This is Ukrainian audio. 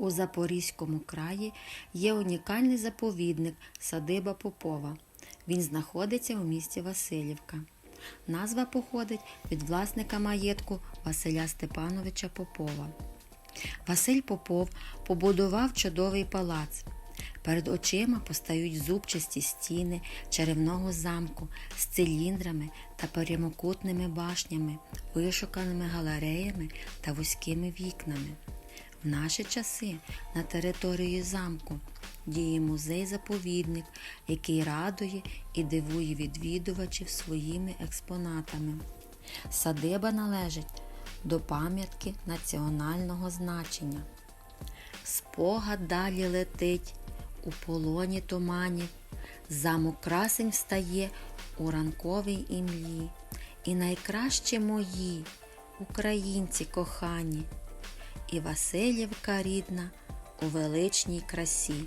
У Запорізькому краї є унікальний заповідник садиба Попова. Він знаходиться у місті Васильівка. Назва походить від власника маєтку Василя Степановича Попова. Василь Попов побудував чудовий палац. Перед очима постають зубчасті стіни чарівного замку з циліндрами та прямокутними башнями, вишуканими галереями та вузькими вікнами. В наші часи на території замку діє музей-заповідник, який радує і дивує відвідувачів своїми експонатами. Садиба належить до пам'ятки національного значення. Спогад далі летить у полоні туманів, замок красень встає у ранковій імлі. І найкраще мої, українці кохані, і Васильівка рідна у величній красі.